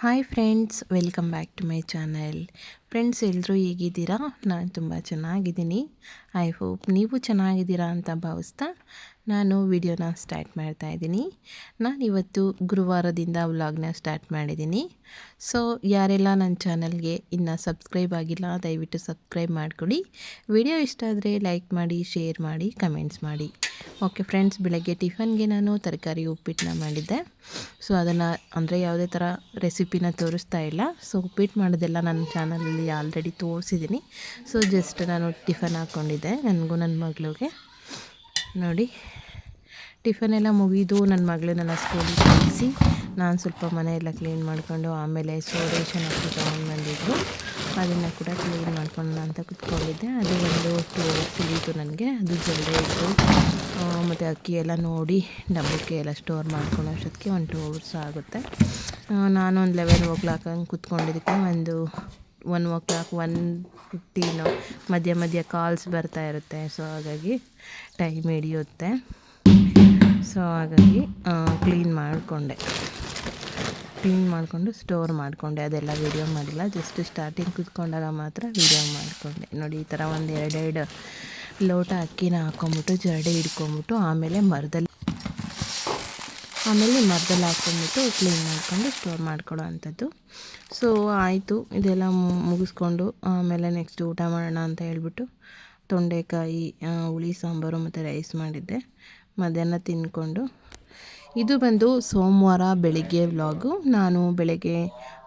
Hi friends welcome back to my channel friends ಎಲ್ಲರೂ ಹೇಗಿದ್ದೀರಾ? ನಾನು ತುಂಬ ಚೆನ್ನಾಗಿದ್ದೀನಿ. ಐ ಹೋಪ್ ನೀವು ಚೆನ್ನಾಗಿದ್ದೀರಾ ಅಂತ ಭಾವಿಸ್ತಾ ನಾನು ವಿಡಿಯೋನ ಸ್ಟಾರ್ಟ್ ಮಾಡ್ತಾ ಇದ್ದೀನಿ. ನಾನು ಇವತ್ತು ಗುರುವಾರದಿಂದ ವ್ಲಾಗ್ನ ಸ್ಟಾರ್ಟ್ ಮಾಡಿದ್ದೀನಿ. ಸೊ ಯಾರೆಲ್ಲ ನನ್ನ ಚಾನಲ್ಗೆ ಇನ್ನು ಸಬ್ಸ್ಕ್ರೈಬ್ ಆಗಿಲ್ಲ, ದಯವಿಟ್ಟು ಸಬ್ಸ್ಕ್ರೈಬ್ ಮಾಡ್ಕೊಳ್ಳಿ ವಿಡಿಯೋ ಇಷ್ಟ ಆದರೆ ಲೈಕ್ ಮಾಡಿ, ಶೇರ್ ಮಾಡಿ, ಕಮೆಂಟ್ಸ್ ಮಾಡಿ. ಓಕೆ ಫ್ರೆಂಡ್ಸ್ ಬೆಳಗ್ಗೆ ಟಿಫನ್ಗೆ ನಾನು ತರಕಾರಿ ಉಪ್ಪಿಟ್ಟನ್ನ ಮಾಡಿದ್ದೆ. ಸೊ ಅದನ್ನು ಅಂದರೆ ಯಾವುದೇ ಥರ ರೆಸಿಪಿನ ತೋರಿಸ್ತಾ ಇಲ್ಲ. ಸೊ ಉಪ್ಪಿಟ್ಟು ಮಾಡೋದೆಲ್ಲ ನನ್ನ ಚಾನಲಲ್ಲಿ ಆಲ್ರೆಡಿ ತೋರಿಸಿದ್ದೀನಿ. ಸೊ ಜಸ್ಟ್ ನಾನು ಟಿಫನ್ ಹಾಕ್ಕೊಂಡಿದ್ದೆ ನನಗೂ ನನ್ನ ಮಗಳಿಗೆ. ನೋಡಿ. ಟಿಫನ್ ಎಲ್ಲ ಮುಗಿದು ನನ್ನ ಮಗಳನ್ನೆಲ್ಲ ಸ್ಕೂಲಿಗೆ ಕಳಿಸಿ ನಾನು ಸ್ವಲ್ಪ ಮನೆಯೆಲ್ಲ ಕ್ಲೀನ್ ಮಾಡಿಕೊಂಡು ಆಮೇಲೆ ಸೊ ಅಷ್ಟು ತಗೊಂಡು ಬಂದಿದ್ದು ಅದನ್ನು ಕೂಡ ಕ್ಲೀನ್ ಮಾಡ್ಕೊಂಡು ಅಂತ ಕುತ್ಕೊಂಡಿದ್ದೆ. ಅದು ಒಂದು ಟೂ ಅವರ್ಸ್ ನನಗೆ. ಅದು ಜಲ್ದಿ ಇತ್ತು ಮತ್ತು ಅಕ್ಕಿ ಎಲ್ಲ ನೋಡಿ ಡಬ್ಬಕ್ಕೆ ಎಲ್ಲ ಸ್ಟೋರ್ ಮಾಡ್ಕೊಂಡು ಅಷ್ಟೊತ್ತಿಗೆ ಒಂದು ಟು ಅವರ್ಸ್ ಆಗುತ್ತೆ. ನಾನು ಒಂದು ಲೆವೆನ್ ಓ ಕ್ಲಾಕ್ ಹಂಗೆ ಕುತ್ಕೊಂಡಿದ್ದಕ್ಕೆ ಒಂದು one o'clock one fifteen ಮಧ್ಯ ಮಧ್ಯ ಕಾಲ್ಸ್ ಬರ್ತಾ ಇರುತ್ತೆ. ಸೊ ಹಾಗಾಗಿ ಟೈಮ್ ಹಿಡಿಯುತ್ತೆ. ಸೊ ಹಾಗಾಗಿ ಕ್ಲೀನ್ ಮಾಡಿಕೊಂಡೆ. ಕ್ಲೀನ್ ಮಾಡಿಕೊಂಡು ಸ್ಟೋರ್ ಮಾಡಿಕೊಂಡೆ. ಅದೆಲ್ಲ ವೀಡಿಯೋ ಮಾಡಿಲ್ಲ. ಜಸ್ಟ್ ಸ್ಟಾರ್ಟಿಂಗ್ ಕುತ್ಕೊಂಡಾಗ ಮಾತ್ರ ವೀಡಿಯೋ ಮಾಡಿಕೊಂಡೆ. ನೋಡಿ, ಈ ಥರ ಒಂದು ಎರಡೆರಡು ಲೋಟ ಅಕ್ಕಿನ ಹಾಕ್ಕೊಂಬಿಟ್ಟು ಜರಡಿ ಹಿಡ್ಕೊಂಬಿಟ್ಟು, ಆಮೇಲೆ ಮರದಲ್ಲಿ ಆಮೇಲೆ ಮರದಲ್ಲಿ ಹಾಕ್ಕೊಂಬಿಟ್ಟು ಕ್ಲೀನ್ ಮಾಡಿಕೊಂಡು ಸ್ಟೋರ್ ಮಾಡ್ಕೊಳ್ಳೋ ಅಂಥದ್ದು. ಸೊ ಆಯಿತು. ಇದೆಲ್ಲ ಮುಗಿಸ್ಕೊಂಡು, ಆಮೇಲೆ ನೆಕ್ಸ್ಟ್ ಊಟ ಮಾಡೋಣ ಅಂತ ಹೇಳ್ಬಿಟ್ಟು ತೊಂಡೆಕಾಯಿ ಹುಳಿ, ಸಾಂಬಾರು ಮತ್ತು ರೈಸ್ ಮಾಡಿದ್ದೆ. ಮಧ್ಯಾಹ್ನ ತಿಂದ್ಕೊಂಡು. ಇದು ಬಂದು ಸೋಮವಾರ ಬೆಳಿಗ್ಗೆ ವ್ಲಾಗು ನಾನು ಬೆಳಗ್ಗೆ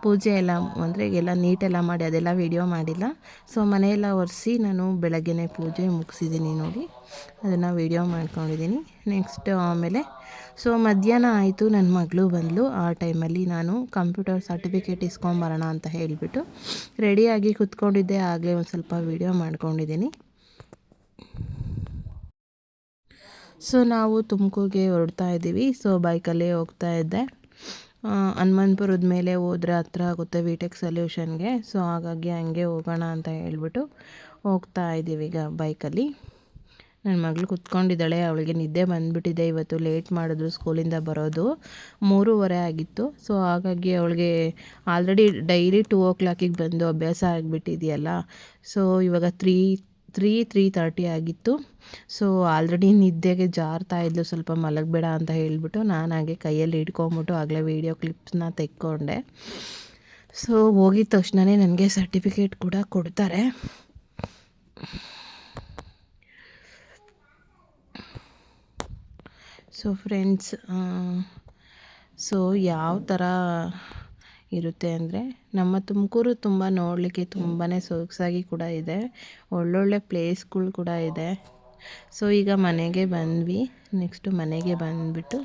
ಪೂಜೆ ಎಲ್ಲ, ಅಂದರೆ ಎಲ್ಲ ನೀಟೆಲ್ಲ ಮಾಡಿ, ಅದೆಲ್ಲ ವೀಡಿಯೋ ಮಾಡಿಲ್ಲ. ಸೊ ಮನೆಯೆಲ್ಲ ಒರೆಸಿ ನಾನು ಬೆಳಗ್ಗೆನೇ ಪೂಜೆ ಮುಗಿಸಿದ್ದೀನಿ ನೋಡಿ. ಅದನ್ನು ವೀಡಿಯೋ ಮಾಡ್ಕೊಂಡಿದ್ದೀನಿ. ನೆಕ್ಸ್ಟ್ ಆಮೇಲೆ ಸೊ ಮಧ್ಯಾಹ್ನ ಆಯಿತು ನನ್ನ ಮಗಳು ಬಂದಳು ಆ ಟೈಮಲ್ಲಿ ನಾನು ಕಂಪ್ಯೂಟರ್ ಸರ್ಟಿಫಿಕೇಟ್ ಇಸ್ಕೊಂಬರೋಣ ಅಂತ ಹೇಳಿಬಿಟ್ಟು ರೆಡಿಯಾಗಿ ಕೂತ್ಕೊಂಡಿದ್ದೆ. ಆಗಲೇ ಒಂದು ಸ್ವಲ್ಪ ವೀಡಿಯೋ ಮಾಡ್ಕೊಂಡಿದ್ದೀನಿ. ಸೊ ನಾವು ತುಮಕೂರಿಗೆ ಹೊರಡ್ತಾ ಇದ್ದೀವಿ. ಸೊ ಬೈಕಲ್ಲೇ ಹೋಗ್ತಾ ಇದ್ದೆ. ಹನುಮಂತಪುರದ ಮೇಲೆ ಹೋದರೆ ಹತ್ರ ಆಗುತ್ತೆ ವಿ ಟೆಕ್ ಸೊಲ್ಯೂಷನ್ಗೆ ಸೊ ಹಾಗಾಗಿ ಹಂಗೆ ಹೋಗೋಣ ಅಂತ ಹೇಳ್ಬಿಟ್ಟು ಹೋಗ್ತಾ ಇದ್ದೀವಿ ಈಗ ಬೈಕಲ್ಲಿ ನನ್ನ ಮಗಳು ಕುತ್ಕೊಂಡಿದ್ದಾಳೆ. ಅವಳಿಗೆ ನಿದ್ದೆ ಬಂದುಬಿಟ್ಟಿದೆ. ಇವತ್ತು ಲೇಟ್ ಮಾಡಿದ್ರು ಸ್ಕೂಲಿಂದ ಬರೋದು. ಮೂರುವರೆ ಆಗಿತ್ತು. ಸೊ ಹಾಗಾಗಿ ಅವಳಿಗೆ ಆಲ್ರೆಡಿ ಡೈಲಿ ಟೂ ಓ ಕ್ಲಾಕಿಗೆ ಬಂದು ಅಭ್ಯಾಸ ಆಗಿಬಿಟ್ಟಿದೆಯಲ್ಲ. ಸೊ ಇವಾಗ ತ್ರೀ ತ್ರೀ ತ್ರೀ ತರ್ಟಿ ಆಗಿತ್ತು. ಸೊ ಆಲ್ರೆಡಿ ನಿದ್ದೆಗೆ ಜಾರ್ತಾ ಇದ್ಲು, ಸ್ವಲ್ಪ ಮಲಗಬೇಡ ಅಂತ ಹೇಳಿಬಿಟ್ಟು ನಾನು ಹಾಗೆ ಕೈಯಲ್ಲಿ ಹಿಡ್ಕೊಂಬಿಟ್ಟು ಆಗಲೇ ವೀಡಿಯೋ ಕ್ಲಿಪ್ಸ್ನ ತೆಕ್ಕೊಂಡೆ. ಸೊ ಹೋಗಿದ ತಕ್ಷಣವೇ ನನಗೆ ಸರ್ಟಿಫಿಕೇಟ್ ಕೂಡ ಕೊಡ್ತಾರೆ. ಸೊ ಫ್ರೆಂಡ್ಸ್ ಸೊ ಯಾವ ಥರ ಇರುತ್ತೆ ಅಂದರೆ ನಮ್ಮ ತುಮಕೂರು ತುಂಬ ನೋಡಲಿಕ್ಕೆ ತುಂಬಾ ಸೊಗಸಾಗಿ ಕೂಡ ಇದೆ. ಒಳ್ಳೊಳ್ಳೆ ಪ್ಲೇಸ್ಗಳು ಕೂಡ ಇದೆ. ಸೊ ಈಗ ಮನೆಗೆ ಬಂದ್ವಿ. ನೆಕ್ಸ್ಟು ಮನೆಗೆ ಬಂದುಬಿಟ್ಟು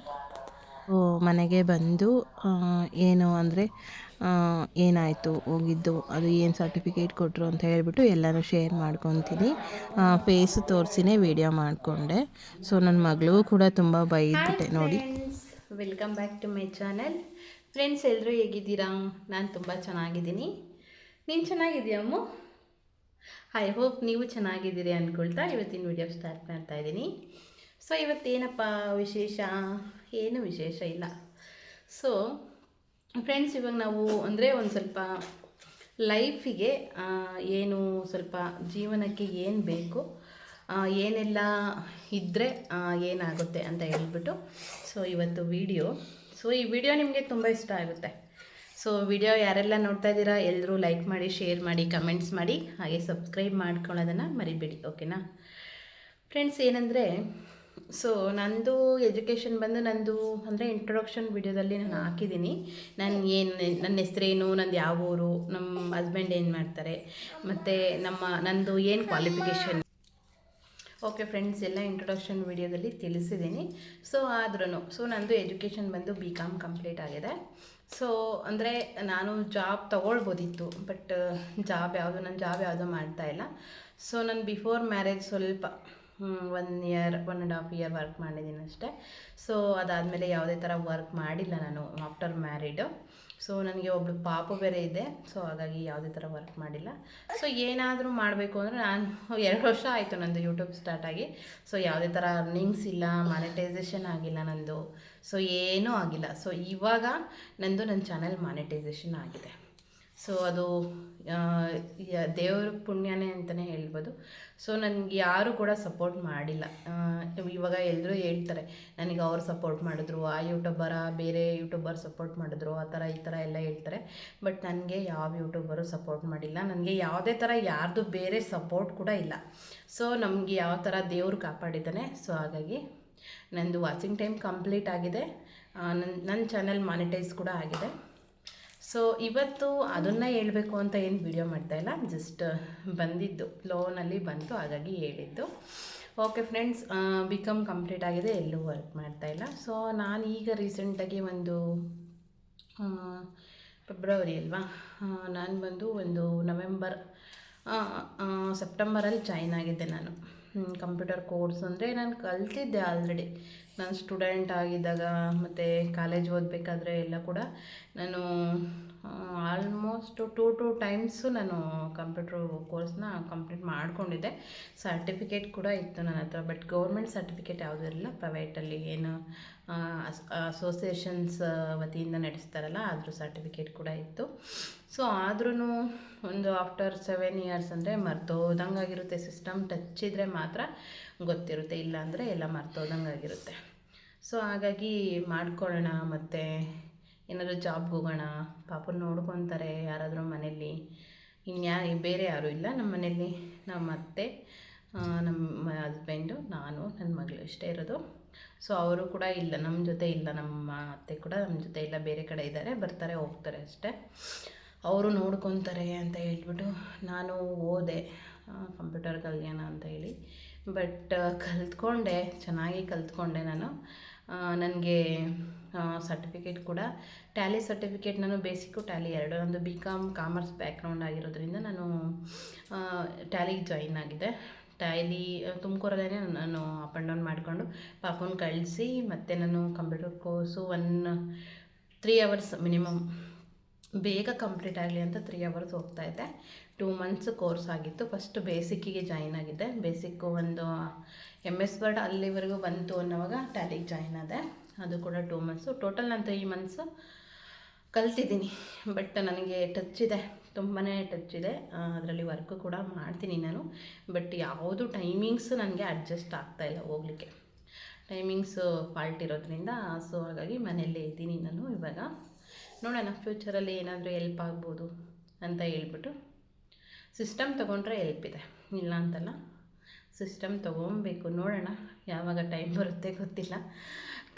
ಮನೆಗೆ ಬಂದು ಏನು ಅಂದರೆ ಏನಾಯಿತು, ಹೋಗಿದ್ದು, ಅದು ಏನು ಸರ್ಟಿಫಿಕೇಟ್ ಕೊಟ್ಟರು ಅಂತ ಹೇಳಿಬಿಟ್ಟು ಎಲ್ಲನೂ ಶೇರ್ ಮಾಡ್ಕೊತೀನಿ. ಫೇಸ್ ತೋರಿಸಿನೇ ವೀಡಿಯೋ ಮಾಡಿಕೊಂಡೆ. ಸೊ ನನ್ನ ಮಗಳಿಗೂ ಕೂಡ ತುಂಬ ಬೈದ್ಬಿಟ್ಟೆ ನೋಡಿ. Welcome back to my channel friends ಎಲ್ಲರೂ ಹೇಗಿದ್ದೀರಾ? ನಾನು ತುಂಬ ಚೆನ್ನಾಗಿದ್ದೀನಿ. ನೀನು ಚೆನ್ನಾಗಿದೆಯಮ್ಮ ಐ ಹೋಪ್ ನೀವು ಚೆನ್ನಾಗಿದ್ದೀರಿ ಅಂದ್ಕೊಳ್ತಾ ಇವತ್ತಿನ ವಿಡಿಯೋ ಸ್ಟಾರ್ಟ್ ಮಾಡ್ತಾ ಇದ್ದೀನಿ. ಸೊ ಇವತ್ತೇನಪ್ಪ ವಿಶೇಷ? ಏನು ವಿಶೇಷ ಇಲ್ಲ. ಸೊ ಫ್ರೆಂಡ್ಸ್ ಇವಾಗ ನಾವು ಅಂದರೆ ಒಂದು ಸ್ವಲ್ಪ ಲೈಫಿಗೆ ಏನು ಸ್ವಲ್ಪ ಜೀವನಕ್ಕೆ ಏನು ಬೇಕು ಏನೆಲ್ಲ ಇದ್ದರೆ ಏನಾಗುತ್ತೆ ಅಂತ ಹೇಳ್ಬಿಟ್ಟು ಸೊ ಇವತ್ತು ವಿಡಿಯೋ ಸೊ ಈ ವಿಡಿಯೋ ನಿಮಗೆ ತುಂಬ ಇಷ್ಟ ಆಗುತ್ತೆ. ಸೊ ವಿಡಿಯೋ ಯಾರೆಲ್ಲ ನೋಡ್ತಾ ಇದ್ದೀರಾ ಎಲ್ಲರೂ ಲೈಕ್ ಮಾಡಿ ಶೇರ್ ಮಾಡಿ ಕಮೆಂಟ್ಸ್ ಮಾಡಿ, ಹಾಗೆ ಸಬ್ಸ್ಕ್ರೈಬ್ ಮಾಡ್ಕೊಳ್ಳೋದನ್ನು ಮರಿಬೇಡಿ ಓಕೆನಾ ಫ್ರೆಂಡ್ಸ್ ಏನಂದರೆ ಸೊ ನಂದು ಎಜುಕೇಷನ್ ಬಂದು ನಂದು ಅಂದರೆ ಇಂಟ್ರೊಡಕ್ಷನ್ ವಿಡಿಯೋದಲ್ಲಿ ನಾನು ಹಾಕಿದ್ದೀನಿ. ನಾನು ಏನು ನನ್ನ ಹೆಸ್ರೇನು, ನಂದು ಯಾವ ಊರು ನಮ್ಮ ಹಸ್ಬೆಂಡ್ ಏನು ಮಾಡ್ತಾರೆ, ಮತ್ತು ನಮ್ಮ, ನಂದು ಏನು ಕ್ವಾಲಿಫಿಕೇಷನ್ ಓಕೆ ಫ್ರೆಂಡ್ಸ್ ಎಲ್ಲ ಇಂಟ್ರೊಡಕ್ಷನ್ ವಿಡಿಯೋದಲ್ಲಿ ತಿಳಿಸಿದ್ದೀನಿ. ಸೊ ಆದ್ರೂ ಸೊ ನಂದು ಎಜುಕೇಷನ್ ಬಂದು ಬಿ ಕಾಮ್ ಕಂಪ್ಲೀಟ್ ಆಗಿದೆ. ಸೊ ಅಂದರೆ ನಾನು ಜಾಬ್ ತೊಗೊಳ್ಬೋದಿತ್ತು ಬಟ್ ಜಾಬ್ ಯಾವುದು, ನಾನು ಜಾಬ್ ಯಾವುದೋ ಮಾಡ್ತಾ ಇಲ್ಲ. ಸೊ ನಾನು ಬಿಫೋರ್ ಮ್ಯಾರೇಜ್ ಸ್ವಲ್ಪ one year one and half year work ಮಾಡಿದ್ದೀನಿ ಅಷ್ಟೇ. ಸೊ ಅದಾದಮೇಲೆ ಯಾವುದೇ ಥರ ವರ್ಕ್ ಮಾಡಿಲ್ಲ ನಾನು ಆಫ್ಟರ್ ಮ್ಯಾರಿಡು ಸೊ ನನಗೆ ಒಬ್ಬಳು ಪಾಪು ಬೇರೆ ಇದೆ. ಸೊ ಹಾಗಾಗಿ ಯಾವುದೇ ಥರ ವರ್ಕ್ ಮಾಡಿಲ್ಲ. ಸೊ ಏನಾದರೂ ಮಾಡಬೇಕು ಅಂದರೆ ನಾನು ಎರಡು ವರ್ಷ ಆಯಿತು ನಂದು ಯೂಟ್ಯೂಬ್ ಸ್ಟಾರ್ಟ್ ಆಗಿ. ಸೊ ಯಾವುದೇ ಥರ ಅರ್ನಿಂಗ್ಸ್ ಇಲ್ಲ ಮಾನಿಟೈಸೇಷನ್ ಆಗಿಲ್ಲ ನಂದು. ಸೊ ಏನೂ ಆಗಿಲ್ಲ. ಸೊ ಇವಾಗ ನಂದು ನನ್ನ ಚಾನಲ್ ಮಾನಿಟೈಸೇಷನ್ ಆಗಿದೆ. ಸೊ ಅದು ದೇವರ ಪುಣ್ಯನೇ ಅಂತಲೇ ಹೇಳ್ಬೋದು. ಸೊ ನನಗೆ ಯಾರು ಕೂಡ ಸಪೋರ್ಟ್ ಮಾಡಿಲ್ಲ. ಇವಾಗ ಎಲ್ಲರೂ ಹೇಳ್ತಾರೆ, ನನಗೆ ಅವ್ರು ಸಪೋರ್ಟ್ ಮಾಡಿದ್ರು, ಆ ಯೂಟ್ಯೂಬರ ಬೇರೆ ಯೂಟ್ಯೂಬರ್ ಸಪೋರ್ಟ್ ಮಾಡಿದ್ರು, ಆ ಥರ, ಈ ಥರ ಎಲ್ಲ ಹೇಳ್ತಾರೆ. ಬಟ್ ನನಗೆ ಯಾವ ಯೂಟ್ಯೂಬರು ಸಪೋರ್ಟ್ ಮಾಡಿಲ್ಲ. ನನಗೆ ಯಾವುದೇ ಥರ ಯಾರ್ದು ಬೇರೆ ಸಪೋರ್ಟ್ ಕೂಡ ಇಲ್ಲ. ಸೊ ನಮಗೆ ಯಾವ ಥರ ದೇವರು ಕಾಪಾಡಿದ್ದಾನೆ. ಸೊ ಹಾಗಾಗಿ ನನ್ನದು ವಾಚಿಂಗ್ ಟೈಮ್ ಕಂಪ್ಲೀಟ್ ಆಗಿದೆ. ನನ್ನ ನನ್ನ ಚಾನಲ್ ಮಾನಿಟೈಸ್ ಕೂಡ ಆಗಿದೆ. ಸೊ ಇವತ್ತು ಅದನ್ನು ಹೇಳಬೇಕು ಅಂತ ಏನು ವಿಡಿಯೋ ಮಾಡ್ತಾ ಇಲ್ಲ ಜಸ್ಟ್ ಬಂದಿದ್ದು ಲೋನಲ್ಲಿ ಬಂತು, ಹಾಗಾಗಿ ಹೇಳಿದ್ದು. Okay friends B B com complete ಆಗಿದೆ, ಎಲ್ಲೂ ವರ್ಕ್ ಮಾಡ್ತಾ ಇಲ್ಲ. ಸೊ ನಾನು ಈಗ ರೀಸೆಂಟಾಗಿ ಒಂದು ಫೆಬ್ರವರಿ ಅಲ್ವಾ ನಾನು ಬಂದು ಒಂದು ನವೆಂಬರ್ ಸೆಪ್ಟೆಂಬರಲ್ಲಿ ಜಾಯ್ನ್ ಆಗಿದ್ದೆ ನಾನು. ಕಂಪ್ಯೂಟರ್ ಕೋರ್ಸ್ ಅಂದರೆ ನಾನು ಕಲ್ತಿದ್ದೆ ಆಲ್ರೆಡಿ ನಾನು ಸ್ಟೂಡೆಂಟ್ ಆಗಿದ್ದಾಗ ಮತ್ತು ಕಾಲೇಜ್ ಓದಬೇಕಾದ್ರೆ ಎಲ್ಲ ಕೂಡ ನಾನು ಆಲ್ಮೋಸ್ಟ್ ಟೂ, ಟು ಟೈಮ್ಸು ನಾನು ಕಂಪ್ಯೂಟ್ರ್ ಕೋರ್ಸ್ನ ಕಂಪ್ಲೀಟ್ ಮಾಡಿಕೊಂಡಿದ್ದೆ. ಸರ್ಟಿಫಿಕೇಟ್ ಕೂಡ ಇತ್ತು ನನ್ನ ಹತ್ರ ಬಟ್ ಗೌರ್ಮೆಂಟ್ ಸರ್ಟಿಫಿಕೇಟ್ ಯಾವುದೂ ಇರಲಿಲ್ಲ. ಪ್ರೈವೇಟಲ್ಲಿ ಏನು ಅಸೋಸಿಯೇಷನ್ಸ್ ವತಿಯಿಂದ ನಡೆಸ್ತಾರಲ್ಲ ಅದ್ರ ಸರ್ಟಿಫಿಕೇಟ್ ಕೂಡ ಇತ್ತು. ಸೊ ಆದ್ರೂ ಒಂದು ಆಫ್ಟರ್ ಸೆವೆನ್ ಇಯರ್ಸ್ ಅಂದರೆ ಮರ್ತೋದಂಗಾಗಿರುತ್ತೆ. ಸಿಸ್ಟಮ್ ಟಚ್ ಇದ್ದರೆ ಮಾತ್ರ ಗೊತ್ತಿರುತ್ತೆ, ಇಲ್ಲ ಅಂದರೆ ಎಲ್ಲ ಮರ್ತೋದಂಗಾಗಿರುತ್ತೆ ಸೊ ಹಾಗಾಗಿ ಮಾಡ್ಕೊಳ್ಳೋಣ ಮತ್ತು, ಏನಾದರೂ ಜಾಬ್ಗೆ ಹೋಗೋಣ. ಪಾಪ ನೋಡ್ಕೊತಾರೆ ಯಾರಾದರೂ ಮನೇಲಿ ಇನ್ಯಾ ಬೇರೆ ಯಾರೂ ಇಲ್ಲ ನಮ್ಮ ಮನೇಲಿ ನಮ್ಮ ಅತ್ತೆ ನಮ್ಮ ಹಸ್ಬೆಂಡು ನಾನು ನನ್ನ ಮಗಳು ಇಷ್ಟೇ ಇರೋದು. ಸೊ ಅವರು ಕೂಡ ಇಲ್ಲ ನಮ್ಮ ಜೊತೆ ಇಲ್ಲ, ನಮ್ಮ ಅತ್ತೆ ಕೂಡ ನಮ್ಮ ಜೊತೆ ಇಲ್ಲ, ಬೇರೆ ಕಡೆ ಇದ್ದಾರೆ, ಬರ್ತಾರೆ, ಹೋಗ್ತಾರೆ ಅಷ್ಟೇ. ಅವರು ನೋಡ್ಕೊತಾರೆ ಅಂತ ಹೇಳ್ಬಿಟ್ಟು ನಾನು ಓದೆ ಕಂಪ್ಯೂಟರ್ ಕಲ್ಯಾಣ ಅಂತ ಹೇಳಿ. ಬಟ್ ಕಲ್ತ್ಕೊಂಡೆ, ಚೆನ್ನಾಗಿ ಕಲ್ತ್ಕೊಂಡೆ ನಾನು. ನನಗೆ ಸರ್ಟಿಫಿಕೇಟ್ ಕೂಡ ಟ್ಯಾಲಿ ಸರ್ಟಿಫಿಕೇಟ್ ನಾನು ಬೇಸಿಕ್ಕು ಟ್ಯಾಲಿ ಎರಡು. ನಂದು ಬಿ ಕಾಮ್ ಕಾಮರ್ಸ್ ಬ್ಯಾಕ್ಗ್ರೌಂಡ್ ಆಗಿರೋದ್ರಿಂದ ನಾನು ಟ್ಯಾಲಿಗೆ ಜಾಯಿನ್ ಆಗಿದೆ. ಟ್ಯಾಲಿ ತುಮಕೂರಲ್ಲೇ ನಾನು ಅಪ್ ಆ್ಯಂಡ್ ಡೌನ್ ಮಾಡಿಕೊಂಡು, ಪಾಪನ ಕಳಿಸಿ, ಮತ್ತು ನಾನು computer course one three hours minimum ಬೇಗ ಕಂಪ್ಲೀಟ್ ಆಗಲಿ ಅಂತ ತ್ರೀ ಅವರ್ಸ್ ಹೋಗ್ತಾ ಇದ್ದೆ. ಟೂ ಮಂತ್ಸ್ ಕೋರ್ಸ್ ಆಗಿತ್ತು. ಫಸ್ಟ್ ಬೇಸಿಕ್ಕಿಗೆ ಜಾಯಿನ್ ಆಗಿದ್ದೆ. ಬೇಸಿಕ್ಕು ಒಂದು ಎಂ ಎಸ್ ವರ್ಡ್ ಅಲ್ಲಿವರೆಗೂ ಬಂತು ಅನ್ನೋವಾಗ ಟ್ಯಾಲಿಗೆ ಜಾಯಿನ್ ಆದೆ. ಅದು ಕೂಡ ಟೂ ಮಂತ್ಸು ಟೋಟಲ್ ನಾನು ತ್ರೀ ಮಂತ್ಸು ಕಲ್ತಿದ್ದೀನಿ. ಬಟ್ ನನಗೆ ಟಚ್ ಇದೆ. ತುಂಬಾ ಟಚ್ ಇದೆ. ಅದರಲ್ಲಿ ವರ್ಕ್ ಕೂಡ ಮಾಡ್ತೀನಿ ನಾನು. ಬಟ್ ಯಾವುದು ಟೈಮಿಂಗ್ಸ್ ನನಗೆ ಅಡ್ಜಸ್ಟ್ ಆಗ್ತಾಯಿಲ್ಲ ಹೋಗ್ಲಿಕ್ಕೆ. ಟೈಮಿಂಗ್ಸು ಫಾಲ್ಟ್ ಇರೋದ್ರಿಂದ ಸೊ ಹಾಗಾಗಿ ಮನೆಯಲ್ಲೇ ಇದ್ದೀನಿ ನಾನು ಇವಾಗ. ನೋಡೋಣ ಫ್ಯೂಚರಲ್ಲಿ ಏನಾದರೂ ಎಲ್ಪ್ ಆಗ್ಬೋದು ಅಂತ ಹೇಳ್ಬಿಟ್ಟು ಸಿಸ್ಟಮ್ ತೊಗೊಂಡ್ರೆ ಎಲ್ಪ್ ಇದೆ ಇಲ್ಲ ಅಂತಲ್ಲ ಸಿಸ್ಟಮ್ ತೊಗೊಬೇಕು. ನೋಡೋಣ ಯಾವಾಗ ಟೈಮ್ ಬರುತ್ತೆ ಗೊತ್ತಿಲ್ಲ.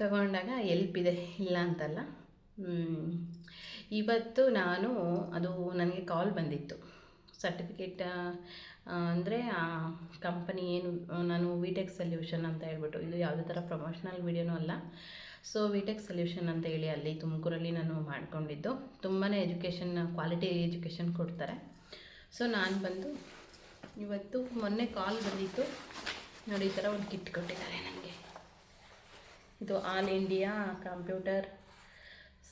ತಗೊಂಡಾಗ ಎಲ್ಪ್ ಇದೆ ಇಲ್ಲ ಅಂತಲ್ಲ. ಇವತ್ತು ನಾನು, ಅದು ನನಗೆ ಕಾಲ್ ಬಂದಿತ್ತು. ಸರ್ಟಿಫಿಕೇಟ್ ಅಂದರೆ ಆ ಕಂಪನಿ ಏನು, ನಾನು ವಿಟೆಕ್ ಸೊಲ್ಯೂಷನ್ ಅಂತ ಹೇಳ್ಬಿಟ್ಟು, ಇದು ಯಾವುದೇ ಥರ ಪ್ರಮೋಷ್ನಲ್ ವಿಡಿಯೋನೂ ಅಲ್ಲ. ಸೊ ವಿಟೆಕ್ ಸೊಲ್ಯೂಷನ್ ಅಂತ ಹೇಳಿ ಅಲ್ಲಿ ತುಮಕೂರಲ್ಲಿ ನಾನು ಮಾಡಿಕೊಂಡಿದ್ದು. ತುಂಬಾ ಎಜುಕೇಷನ್ ಕ್ವಾಲಿಟಿ ಎಜುಕೇಷನ್ ಕೊಡ್ತಾರೆ. ಸೊ ನಾನು ಬಂದು ಇವತ್ತು ಮೊನ್ನೆ ಕಾಲ್ ಬಂದಿತ್ತು. ನೋಡಿ, ಈ ಥರ ಒಂದು ಕಿಟ್ ಕೊಟ್ಟಿದ್ದಾರೆ ನನಗೆ ಇದು ಆಲ್ ಇಂಡಿಯಾ ಕಂಪ್ಯೂಟರ್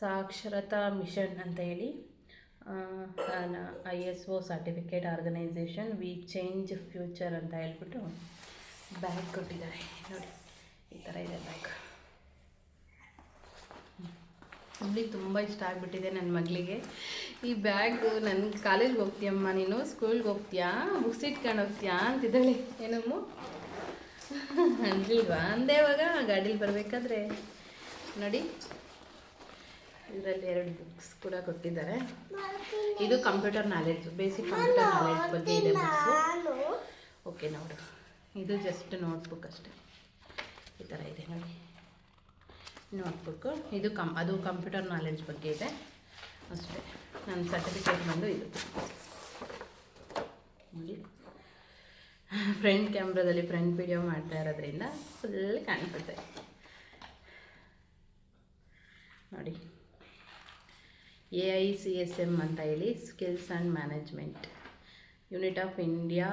ಸಾಕ್ಷರತಾ ಮಿಷನ್ ಅಂತ ಹೇಳಿ. I S O certificate organisation we change future ಅಂತ ಹೇಳ್ಬಿಟ್ಟು ಬ್ಯಾಗ್ ಕೊಟ್ಟಿದ್ದಾರೆ. ನೋಡಿ, ಈ ಥರ ಇದೆ ಬ್ಯಾಗ್ ಅವಳಿಗೆ ತುಂಬ ಇಷ್ಟ ಆಗಿಬಿಟ್ಟಿದೆ ನನ್ನ ಮಗಳಿಗೆ. ಈ ಬ್ಯಾಗು ನನ್ನ ಕಾಲೇಜ್ಗೆ ಹೋಗ್ತೀಯಮ್ಮ ನೀನು? ಸ್ಕೂಲ್ಗೆ ಹೋಗ್ತೀಯಾ? ಬುಕ್ಸ್ ಇಟ್ಕೊಂಡು ಹೋಗ್ತೀಯಾ ಅಂತಿದ್ದಾಳೆ. ಏನಮ್ಮ? ಅಂದಿಲ್ವಾ? ಅಂದೆ ಇವಾಗ ಗಾಡೀಲಿ ಬರಬೇಕಾದ್ರೆ. ನೋಡಿ. ಇದರಲ್ಲಿ ಎರಡು ಬುಕ್ಸ್ ಕೂಡ ಕೊಟ್ಟಿದ್ದಾರೆ. ಇದು computer knowledge basic computer knowledge ಬಗ್ಗೆ ಇದೆ ಬುಕ್ಸು ಓಕೆ ನೋಡು. ಇದು ಜಸ್ಟ್ ನೋಟ್ಬುಕ್ ಅಷ್ಟೇ. ಈ ಥರ ಇದೆ ನೋಡಿ. ನೋಟ್ಬುಕ್ಕು ಇದು ಕಮ್ ಅದು ಕಂಪ್ಯೂಟರ್ ನಾಲೆಡ್ಜ್ ಬಗ್ಗೆ ಇದೆ. ಅಷ್ಟೇ. ನನ್ನ ಸರ್ಟಿಫಿಕೇಟ್ ಬಂದು ಇದು. ನೋಡಿ. ಫ್ರಂಟ್ ಕ್ಯಾಮ್ರಾದಲ್ಲಿ ಫ್ರಂಟ್ ವಿಡಿಯೋ ಮಾಡ್ತಾ ಇರೋದ್ರಿಂದ ಫುಲ್ ಕಾಣಿಸುತ್ತೆ. ನೋಡಿ. A I C S M ಅಂತ ಹೇಳಿ skills and management unit of India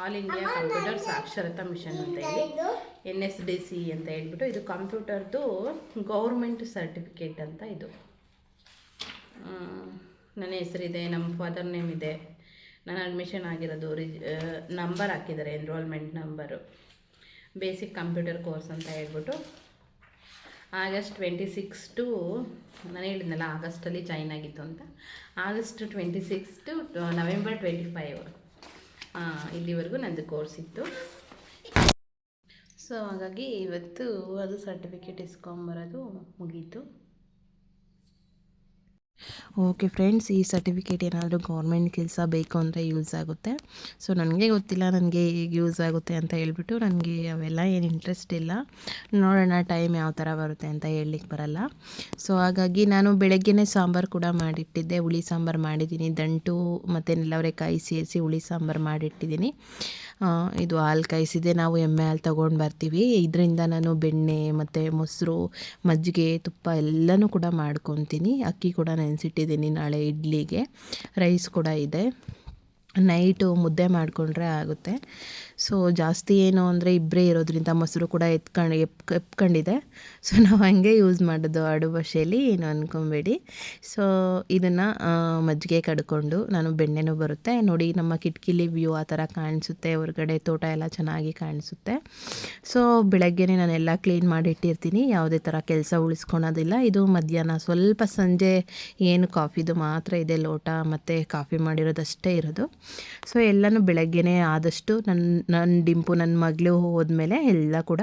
all India computer ಸಾಕ್ಷರತಾ ಮಿಷನ್ ಅಂತ ಹೇಳಿ. ಎನ್ ಎಸ್ ಡಿ ಸಿ ಅಂತ ಹೇಳ್ಬಿಟ್ಟು ಇದು ಕಂಪ್ಯೂಟರ್ದು ಗೌರ್ಮೆಂಟ್ ಸರ್ಟಿಫಿಕೇಟ್ ಅಂತ ಇದು. ನನ್ನ ಹೆಸರಿದೆ ನಮ್ಮ ಫಾದರ್ ನೇಮ್ ಇದೆ. ನಾನು ಅಡ್ಮಿಷನ್ ಆಗಿರೋದು ರಿಜ್ ನಂಬರ್ ಹಾಕಿದ್ದಾರೆ enrolment number basic computer course ಅಂತ ಹೇಳ್ಬಿಟ್ಟು. ಆಗಸ್ಟ್ ಟ್ವೆಂಟಿ ಸಿಕ್ಸ್ ಟು ನಾನು ಹೇಳಿದ್ನಲ್ಲ, ಆಗಸ್ಟಲ್ಲಿ ಜಾಯ್ನ್ ಆಗಿತ್ತು ಅಂತ. August twenty six to November twenty five ಇಲ್ಲಿವರೆಗೂ ನನ್ನದು ಕೋರ್ಸ್ ಇತ್ತು. ಸೊ ಹಾಗಾಗಿ ಇವತ್ತು ಅದು ಸರ್ಟಿಫಿಕೇಟ್ ಇಸ್ಕೊಂಬರೋದು ಮುಗೀತು. ಓಕೆ ಫ್ರೆಂಡ್ಸ್, ಈ ಸರ್ಟಿಫಿಕೇಟ್ ಏನಾದರೂ ಗೌರ್ಮೆಂಟ್ ಕೆಲಸ ಬೇಕು ಅಂದರೆ ಯೂಸ್ ಆಗುತ್ತೆ. ಸೊ ನನಗೆ ಗೊತ್ತಿಲ್ಲ, ನನಗೆ ಈಗ ಯೂಸ್ ಆಗುತ್ತೆ ಅಂತ ಹೇಳ್ಬಿಟ್ಟು ನನಗೆ ಅವೆಲ್ಲ ಏನು ಇಂಟ್ರೆಸ್ಟ್ ಇಲ್ಲ. ನೋಡೋಣ ಟೈಮ್ ಯಾವ ಥರ ಬರುತ್ತೆ ಅಂತ ಹೇಳಲಿಕ್ಕೆ ಬರಲ್ಲ. ಸೊ ಹಾಗಾಗಿ ನಾನು ಬೆಳಗ್ಗೆನೇ ಸಾಂಬಾರು ಕೂಡ ಮಾಡಿಟ್ಟಿದ್ದೆ. ಹುಳಿ ಸಾಂಬಾರು ಮಾಡಿದ್ದೀನಿ, ದಂಟು ಮತ್ತು ನೆಲವರೆಕಾಯಿ ಸೇರಿಸಿ ಹುಳಿ ಸಾಂಬಾರು ಮಾಡಿಟ್ಟಿದ್ದೀನಿ. ಇದು ಹಾಲು ಕಾಯಿಸಿದೆ. ನಾವು ಎಮ್ಮೆ ಹಾಲು ತೊಗೊಂಡು ಬರ್ತೀವಿ. ಇದರಿಂದ ನಾನು ಬೆಣ್ಣೆ ಮತ್ತು ಮೊಸರು, ಮಜ್ಜಿಗೆ, ತುಪ್ಪ ಎಲ್ಲನೂ ಕೂಡ ಮಾಡ್ಕೊತೀನಿ. ಅಕ್ಕಿ ಕೂಡ ನೆನೆಸಿಟ್ಟಿದ್ದೀನಿ ನಾಳೆ ಇಡ್ಲಿಗೆ. ರೈಸ್ ಕೂಡ ಇದೆ. ನೈಟು ಮುದ್ದೆ ಮಾಡಿಕೊಂಡ್ರೆ ಆಗುತ್ತೆ. ಸೊ ಜಾಸ್ತಿ ಏನು ಅಂದರೆ ಇಬ್ಬರೇ ಇರೋದ್ರಿಂದ ಮೊಸರು ಕೂಡ ಎತ್ಕೊಂಡು, ಎಪ್, ಎಪ್ಕೊಂಡಿದೆ. ಸೊ ನಾವು ಹಾಗೆ ಯೂಸ್ ಮಾಡೋದು ಆಡು ಭಾಷೆಯಲ್ಲಿ, ಏನು ಅಂದ್ಕೊಬೇಡಿ ಸೊ ಇದನ್ನು ಮಜ್ಜಿಗೆ ಕಡ್ಕೊಂಡು ನಾನು ಬೆಣ್ಣೆನೂ ಬರುತ್ತೆ. ನೋಡಿ, ನಮ್ಮ ಕಿಟಕಿಲಿ ವ್ಯೂ ಆ ಥರ ಕಾಣಿಸುತ್ತೆ. ಹೊರಗಡೆ ತೋಟ ಎಲ್ಲ ಚೆನ್ನಾಗಿ ಕಾಣಿಸುತ್ತೆ. ಸೊ ಬೆಳಗ್ಗೆನೇ ನಾನೆಲ್ಲ ಕ್ಲೀನ್ ಮಾಡಿ ಇಟ್ಟಿರ್ತೀನಿ. ಯಾವುದೇ ಥರ ಕೆಲಸ ಉಳಿಸ್ಕೊಳೋದಿಲ್ಲ. ಇದು ಮಧ್ಯಾಹ್ನ ಸ್ವಲ್ಪ ಸಂಜೆ ಏನು ಕಾಫಿದು ಮಾತ್ರ ಇದೆ, ಲೋಟ, ಮತ್ತು ಕಾಫಿ ಮಾಡಿರೋದಷ್ಟೇ ಇರೋದು. ಸೊ ಎಲ್ಲನೂ ಬೆಳಗ್ಗೆನೇ ಆದಷ್ಟು ನನ್ನ ನನ್ನ ಡಿಂಪು ನನ್ನ ಮಗಳು ಹೋದ್ಮೇಲೆ ಎಲ್ಲ ಕೂಡ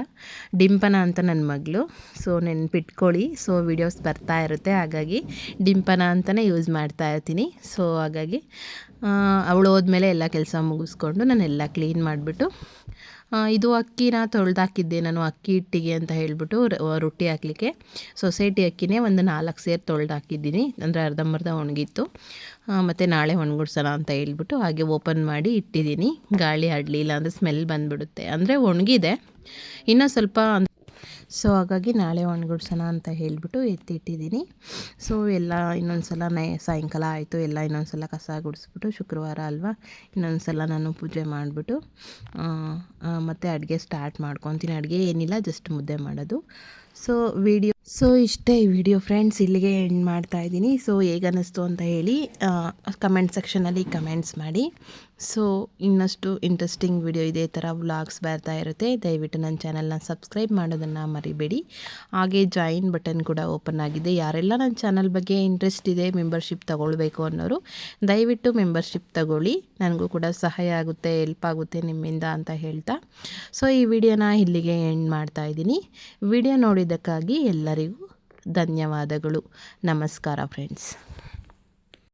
ಡಿಂಪನ ಅಂತ ನನ್ನ ಮಗಳು. ಸೊ ನೆನ್ಪಿಟ್ಕೊಳ್ಳಿ. ಸೊ ವಿಡಿಯೋಸ್ ಬರ್ತಾ ಇರುತ್ತೆ. ಹಾಗಾಗಿ ಡಿಂಪನ ಅಂತಲೇ ಯೂಸ್ ಮಾಡ್ತಾ ಇರ್ತೀನಿ. ಸೊ ಹಾಗಾಗಿ ಅವಳು ಹೋದ್ಮೇಲೆ ಎಲ್ಲ ಕೆಲಸ ಮುಗಿಸ್ಕೊಂಡು ನಾನು ಎಲ್ಲ ಕ್ಲೀನ್ ಮಾಡಿಬಿಟ್ಟು ಇದು ಅಕ್ಕಿನ ತೊಳೆದಾಕಿದ್ದೆ ನಾನು, ಅಕ್ಕಿ ಹಿಟ್ಟಿಗೆ ಅಂತ ಹೇಳಿಬಿಟ್ಟು ರೊಟ್ಟಿ ಹಾಕಲಿಕ್ಕೆ. ಸೊಸೈಟಿ ಅಕ್ಕಿನೇ ಒಂದು ನಾಲ್ಕು ಸೇರು ತೊಳೆದು ಹಾಕಿದ್ದೀನಿ ಅಂದರೆ ಅರ್ಧಂಬರ್ಧ ಒಣಗಿತ್ತು. ಮತ್ತು ನಾಳೆ ಒಣಗಿಡ್ಸೋಣ ಅಂತ ಹೇಳ್ಬಿಟ್ಟು ಹಾಗೆ ಓಪನ್ ಮಾಡಿ ಇಟ್ಟಿದ್ದೀನಿ. ಗಾಳಿ ಆಡಲಿಲ್ಲ ಅಂದರೆ ಸ್ಮೆಲ್ ಬಂದುಬಿಡುತ್ತೆ. ಅಂದರೆ ಒಣಗಿದೆ. ಇನ್ನೂ ಸ್ವಲ್ಪ ಸೊ ಹಾಗಾಗಿ ನಾಳೆ ಒಣಗಿಡ್ಸೋಣ ಅಂತ ಹೇಳಿಬಿಟ್ಟು ಎತ್ತಿಟ್ಟಿದ್ದೀನಿ. ಸೊ ಎಲ್ಲ ಇನ್ನೊಂದು ಸಲ ನೈ, ಸಾಯಂಕಾಲ ಆಯಿತು. ಎಲ್ಲ ಇನ್ನೊಂದು ಸಲ ಕಸ ಗುಡಿಸ್ಬಿಟ್ಟು ಶುಕ್ರವಾರ ಅಲ್ವಾ? ಇನ್ನೊಂದು ಸಲ ನಾನು ಪೂಜೆ ಮಾಡಿಬಿಟ್ಟು ಮತ್ತು ಅಡುಗೆ ಸ್ಟಾರ್ಟ್ ಮಾಡ್ಕೊತೀನಿ. ಅಡುಗೆ ಏನಿಲ್ಲ ಜಸ್ಟ್ ಮುದ್ದೆ ಮಾಡೋದು. ಸೊ ವಿಡಿಯೋ ಸೊ ಇಷ್ಟೇ ಈ ವಿಡಿಯೋ ಫ್ರೆಂಡ್ಸ್ ಇಲ್ಲಿಗೆ ಎಂಡ್ ಮಾಡ್ತಾ ಇದ್ದೀನಿ. ಸೊ ಹೇಗನ್ನಿಸ್ತು ಅಂತ ಹೇಳಿ ಕಮೆಂಟ್ ಸೆಕ್ಷನಲ್ಲಿ ಕಮೆಂಟ್ಸ್ ಮಾಡಿ. ಸೊ, ಇನ್ನಷ್ಟು ಇಂಟ್ರೆಸ್ಟಿಂಗ್ ವಿಡಿಯೋ ಇದೇ ಥರ ವ್ಲಾಗ್ಸ್ ಬರ್ತಾ ಇರುತ್ತೆ. ದಯವಿಟ್ಟು ನನ್ನ ಚಾನಲ್ನ ಸಬ್ಸ್ಕ್ರೈಬ್ ಮಾಡೋದನ್ನು ಮರಿಬೇಡಿ. ಹಾಗೆ ಜಾಯಿನ್ ಬಟನ್ ಕೂಡ ಓಪನ್ ಆಗಿದೆ. ಯಾರೆಲ್ಲ ನನ್ನ ಚಾನಲ್ ಬಗ್ಗೆ ಇಂಟ್ರೆಸ್ಟ್ ಇದೆ ಮೆಂಬರ್ಶಿಪ್ ತಗೊಳ್ಬೇಕು ಅನ್ನೋರು, ದಯವಿಟ್ಟು ಮೆಂಬರ್ಶಿಪ್ ತಗೊಳ್ಳಿ. ನನಗೂ ಕೂಡ ಸಹಾಯ ಆಗುತ್ತೆ ಹೆಲ್ಪ್ ಆಗುತ್ತೆ ನಿಮ್ಮಿಂದ ಅಂತ ಹೇಳ್ತಾ. ಸೊ, ಈ ವಿಡಿಯೋನ ಇಲ್ಲಿಗೆ ಎಂಡ್ ಮಾಡ್ತಾ ಇದ್ದೀನಿ. ವಿಡಿಯೋ ನೋಡಿದ್ದಕ್ಕಾಗಿ ಎಲ್ಲರಿಗೂ ಧನ್ಯವಾದಗಳು. ನಮಸ್ಕಾರ ಫ್ರೆಂಡ್ಸ್